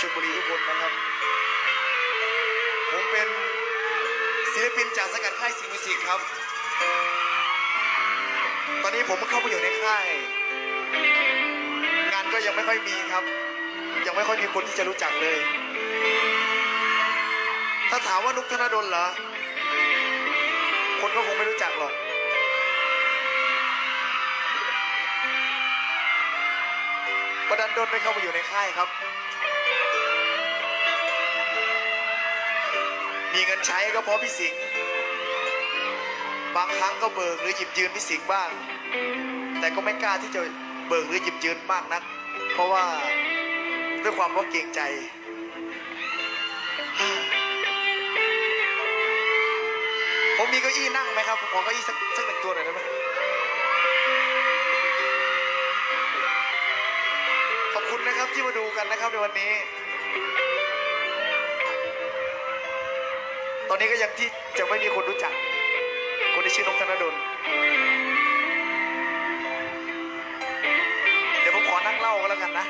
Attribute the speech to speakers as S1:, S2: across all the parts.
S1: ชลบุรีทุกคนนะครับ ผมเป็นศิลปินจากสังกัดค่ายสิงห์มิวสิกครับ ตอนนี้ผมเข้าไปอยู่ในค่าย งานก็ยังไม่ค่อยมีครับ ยังไม่ค่อยมีคนที่จะรู้จักเลย ถ้าถามว่านุกธนดลเหรอ คนก็คงไม่รู้จักหรอกประดันดนได้เข้ามาอยู่ในค่ายครับ มีเงินใช้ก็เพราะพี่สิงห์บางครั้งก็เบิกหรือหยิบยืมพี่สิงห์บ้าง แต่ก็ไม่กล้าที่จะเบิกหรือหยิบยืมมากนัก เพราะว่าด้วยความว่าเกรงใจ ผมมีเก้าอี้นั่งไหมครับ ผมขอเก้าอี้สักสักหนึ่งตัวหน่อยได้ไหมขอบคุณนะครับที่มาดูกันนะครับในวันนี้ ตอนนี้ก็ยังที่จะไม่มีคนรู้จัก คนที่ชื่อนกธนดลเดี๋ยวผมขอนั่งเล่าก็แล้วกันนะ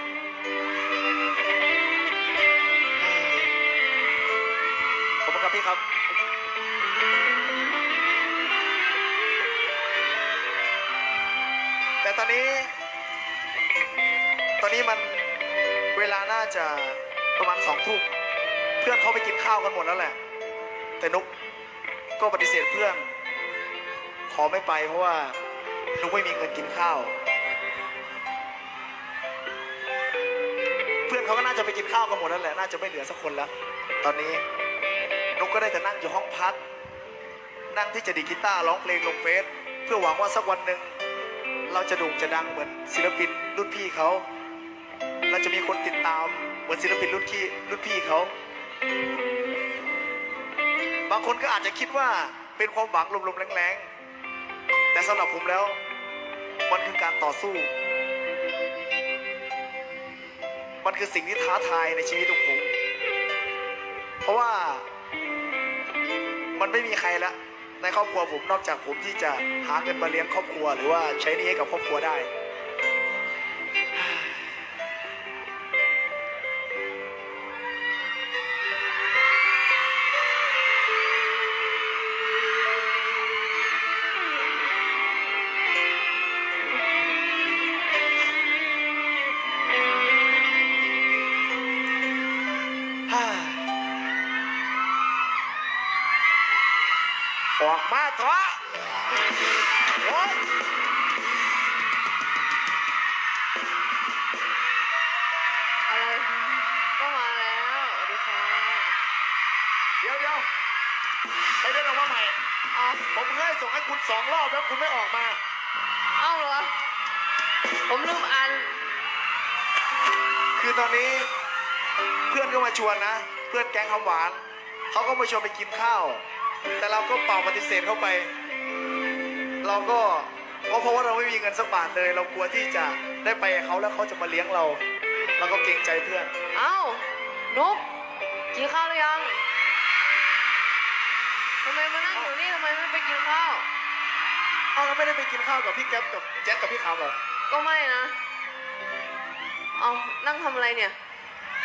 S1: ขอบคุณครับพี่ครับแต่ตอนนี้ ตอนนี้มันเวลาน่าจะประมาณสองทุ่มเพื่อนเขาไปกินข้าวกันหมดแล้วแหละ แต่นุกก็ปฏิเสธเพื่อน ขอไม่ไปเพราะว่านุกไม่มีเงินกินข้าว เพื่อนเขาก็น่าจะไปกินข้าวกันหมดแล้วแหละ น่าจะไม่เหลือสักคนแล้ว ตอนนี้นุกก็ได้แต่นั่งอยู่ห้องพัก นั่งที่จะดีกีตาร์ร้องเพลงลงเฟซเพื่อหวังว่าสักวันหนึ่งเราจะโด่งจะดังเหมือนศิลปินรุ่นพี่เขา เราจะมีคนติดตามเหมือนศิลปินรุ่นพี่รุ่นพี่เขาางคนก็อาจจะคิดว่าเป็นความหวังลมๆแรงๆ แต่สำหรับผมแล้ว มันคือการต่อสู้ มันคือสิ่งที่ท้าทายในชีวิตของผม เพราะว่ามันไม่มีใครละในครอบครัวผมนอกจากผมที่จะหาเงินมาเลี้ยงครอบครัว หรือว่าใช้หนี้ให้กับครอบครัวได้ อะ
S2: ไรก็มาแล้วสวัสดีค่ะ
S1: เดี๋ยวเดี๋ยวไปเดินออกมาใหม่
S2: เอา
S1: ผมเคยส่งให้คุณสองรอบแล้วคุณไม่ออกมา
S2: เอาเหรอ ผมลืมอ่าน
S1: คือตอนนี้เพื่อนก็มาชวนนะ เพื่อนแก๊งคำหวาน เขาก็มาชวนไปกินข้าว แต่เราก็เป่าปฏิเสธเข้าไป เราก็ ก็เพราะว่าเราไม่มีเงินสักบาทเลย เรากลัวที่จะได้ไปกับเขาแล้วเขาจะมาเลี้ยงเราเราก็เกรงใจเพื่อน
S2: เอ้านุกกินข้าวหรือยังทำไมมานั่งอยู่นี่ทำไมไม่ไปกินข้าว
S1: เอาเราไม่ได้ไปกินข้าวกับพี่แก๊ปกับแจ็คกับพี่ขาวเหรอ
S2: ก็ไม่นะเอานั่งทำอะไรเนี่ย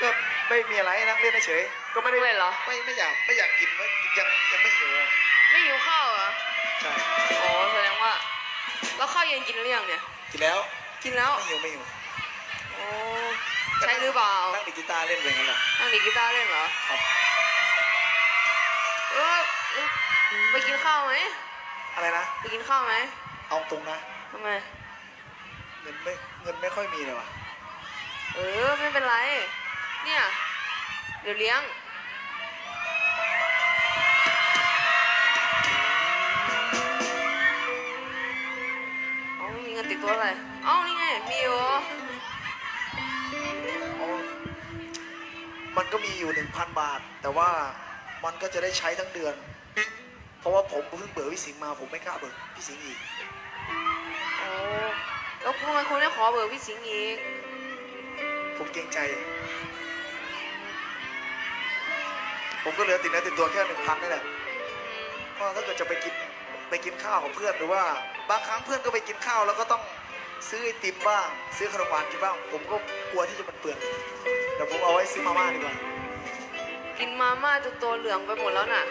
S1: ก็ไม่มีอะไรนั่งเล่นเฉยๆก็ไม่ได้
S2: เล่นเหรอ
S1: ไม่ไม่อยากไม่อยากกินไม่ยังยังไม่หิว
S2: ไม่หิวข้าวเหรอ
S1: ใช่
S2: อ๋อแสดงว่า แล้วข้าวเย็นกินหรือยังเนี่ย
S1: กินแล้ว
S2: กินแล้ว
S1: ไม่หิวไม่หิว
S2: โอ้ ใช่หรือเปล่า
S1: นั่งดีดกีตาร์เล่นไปงั้นแหละ
S2: นั่งดีดกีตาร์เล่นเหรอ
S1: ครับ
S2: เออเออไปกินข้าวไหม
S1: อะไรนะ
S2: ไปกินข้าวไหม
S1: เอาตรงนะ
S2: ทำไม
S1: เงินไม่เงินไม่ค่อยมีเลยว่ะ
S2: เออ ไม่เป็นไร เนี่ย เดี๋ยวเลี้ยง ติดตัวอะไรเอานี่ไงมีอยู่
S1: อ๋อมันก็มีอยู่หนึ่งพันบาท แต่ว่ามันก็จะได้ใช้ทั้งเดือน เพราะว่าผมเพิ่งเบิกพี่สิงห์มาผมไม่กล้าเบิกพี่สิงห์อีก
S2: โอ้แล้วทำไมคุณไม่ขอเบอร์พี่สิงห์อีก
S1: ผมเกรงใจ ผมก็เหลือติดเนื้อติดตัวแค่หนึ่งพันนี่แหละ
S2: อืม
S1: ก็ถ้าเกิดจะไปกิน ไปกินข้าวกับเพื่อนหรือว่า บางครั้งเพื่อนก็ไปกินข้าวแล้วก็ต้องซื้อไอติมบ้าง ซื้อขนมหวานกินบ้าง ผมก็กลัวที่จะมันเปลืองแต่ยวผมเอาไว้ซื้อมาม่าดีกว่า
S2: กินมาม่าจนตัวเหลืองไปหมดแล้วน่ะ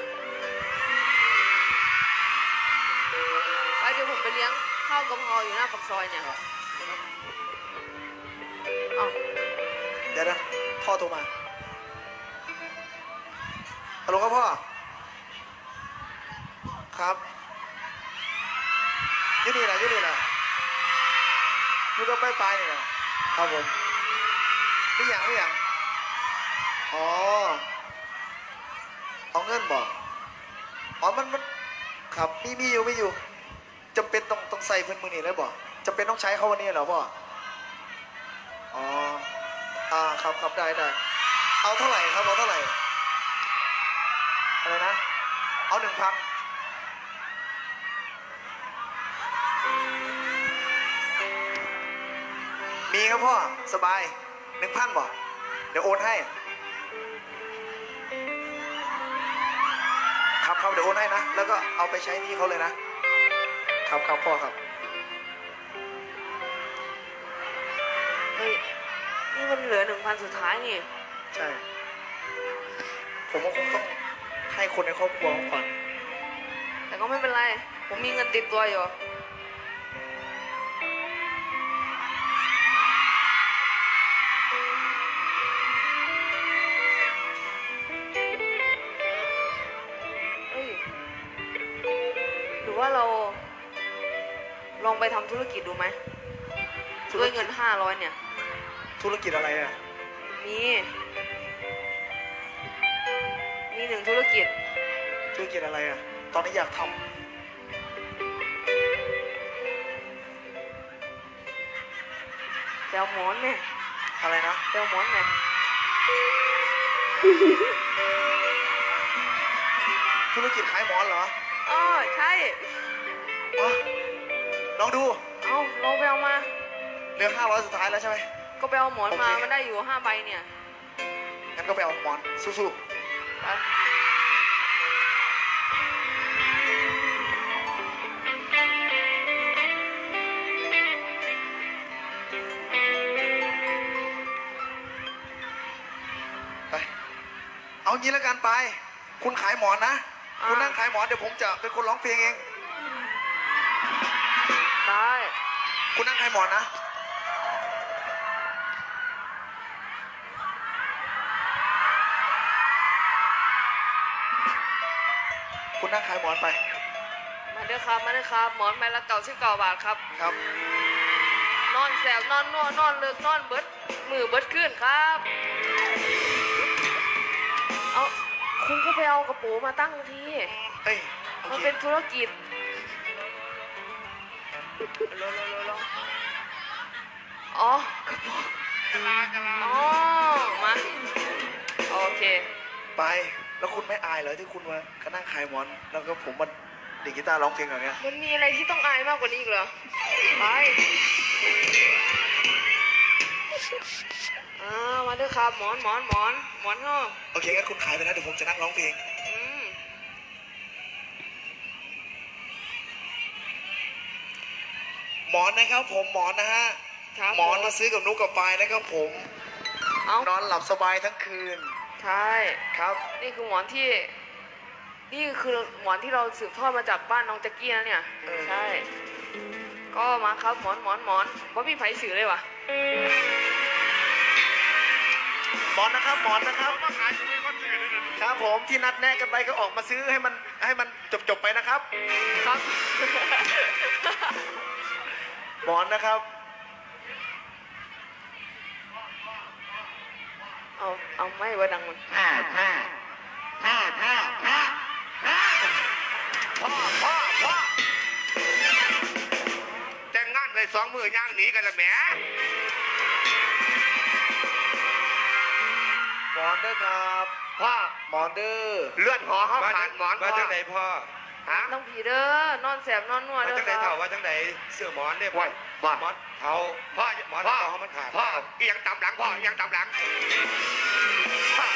S2: ไปเดี๋ยวผมไปเลี้ยงข้าวกะเพราอยู่หน้าปากซอยเนี่ยเอ้า
S1: เดี๋ยวนะพ่อโทรมาฮัลโหลครับพ่อ ครับ ยี่นี่แหละยี่นี่แหละอยู่ก็ไปไปนี่แหละครับผมไม่อย่างไม่อย่างอ๋อเอาเงินบอกอ๋อมันมันครับมีมีอยู่ไม่อยู่จำเป็นต้องต้องใส่เพิ่อนมือนี่เลยบอกจำเป็นต้องใช้เขาวันนี้เหรอพ่ออ๋ออ่าครับครับได้ได้เอาเท่าไหร่ครับเอาเท่าไหร่อะไรนะ เอาหนึ่งพัน มีครับพ่อ สบายหนึ่งพันบอกเดี๋ยวโอนให้ ครับครับเดี๋ยวโอนให้นะ แล้วก็เอาไปใช้หนี่เขาเลยนะ ครับครับพ่อครับ
S2: เฮ้ย นี่มันเหลือหนึ่งพันสุดท้ายนี่
S1: ใช่ ผมก็คงต้องให้คนในครอบครัวเขาก่อน
S2: แต่ก็ไม่เป็นไร ผมมีเงินติดตัวอยู่ ว่าเรา ลองไปทำธุรกิจดูไหมด้วยเงินห้าร้อยเนี่ย
S1: ธุรกิจอะไรอะ
S2: มี มีหนึ่งธุรกิจ
S1: ธุรกิจอะไรอะ ตอนนี้อยากท
S2: แปลหมอนเนี่ยำ
S1: อะไรนะ
S2: แปลหมอนเนี่ย
S1: ธุรกิจขายหมอนเหรอ
S2: อ๋อใช่
S1: อ๋อลองดู
S2: เอาลองไปเอามา
S1: เหลือห้าร้อยสุดท้ายแล้วใช่ไหม
S2: ก็ไปเอาหมอนมา
S1: โอเค
S2: มันได้อยู่ห้าใบเนี่ย
S1: งั้นก็ไปเอาหมอนสู้
S2: ไป
S1: ๆ ไป เอางี้แล้วกันไป คุณขายหมอนนะ คุณนั่งขายหมอนเดี๋ยวผมจะเป็นคนร้องเพลงเอง
S2: ได้
S1: คุณนั่งขายหมอนนะ คุณนั่งขายหมอนไป
S2: มาเด้อครับ มาเด้อครับ หมอนใบละเก่าชื่อเก่าบาทครับ
S1: ครับ
S2: นอนแสบนอนนัวนอนเลิกนอนเบิดมือเบิดขึ้นครับเอา คุณก็ไปเอากระโปรงมาตั้งที
S1: เอ้ยโอ
S2: มัน
S1: เค
S2: เป็นธุรกิจอ๋อกระโปรงอ๋อ มา โอเค
S1: ไป แล้วคุณไม่อายเหรอที่คุณมาก็นั่งขายหมอน แล้วก็ผมมาดีดกีตาร์ร้องเพลงอย่างเงี้ย
S2: มันมีอะไรที่ต้องอายมากกว่านี้อีกเหรอ ไป อ่ามาเด้อครับหมอนหมอนหมอนหมอนเนาะ
S1: โอเคงั้นคุณขายไปนะเดี๋ยวผมจะนั่งร้องเพลง
S2: อืม
S1: หมอนนะครับผมหมอนนะฮะ
S2: ครับ
S1: หมอนมาซื้อกับนุกกับปายนะครับผม
S2: เอ้าน
S1: อนหลับสบายทั้งคืน
S2: ใช่
S1: ครับ
S2: นี่คือหมอนที่ นี่คือหมอนที่เราสืบทอดมาจากบ้านน้องแจ็กกี้นะเนี่ย
S1: เออ
S2: ใช่ ก็มาครับหมอนหมอนหมอนว่ามีไผสื่อเลยวะ
S1: หมอนนะครับหมอนนะครับผ
S3: มาขายชีวิตคนอื่นเลยนะ
S1: ครับ ครับผมที่นัดแนะกันไปก็ออกมาซื้อให้มันให้มันจบจบไปนะครับ
S2: ครับ
S1: หมอนนะครับ
S2: เอาเอาไม่ว่าดังมัน
S3: ท่าท่าท่าท่าท่าท่าพ่อพ่อพ่อแจ้งงานเลยสองมือย่างหนีกันละแห
S1: ม อนเด้อครับ
S3: พ่อ
S1: หมอนเด้อ
S3: เลื่อนหอเขาขาดหมอน
S4: มา
S3: พ่อ
S4: จังไหนพ่อ
S3: ฮะ
S2: ต้องผีเด้อนอนแสบนอนนัว
S4: มา
S2: เด้อ
S4: จังไหน
S2: ค
S4: เท่า
S2: รับ
S4: ว่าจังไหนเสื้อหมอนเนี่ย
S3: ไหวว่า
S4: หมอนเทา
S3: พ่อ
S4: หมอน
S3: พ่อ
S4: เทามันขาด
S3: พ่ออีหยังตำหลังพ่ออีหยังตำหลังพ่อ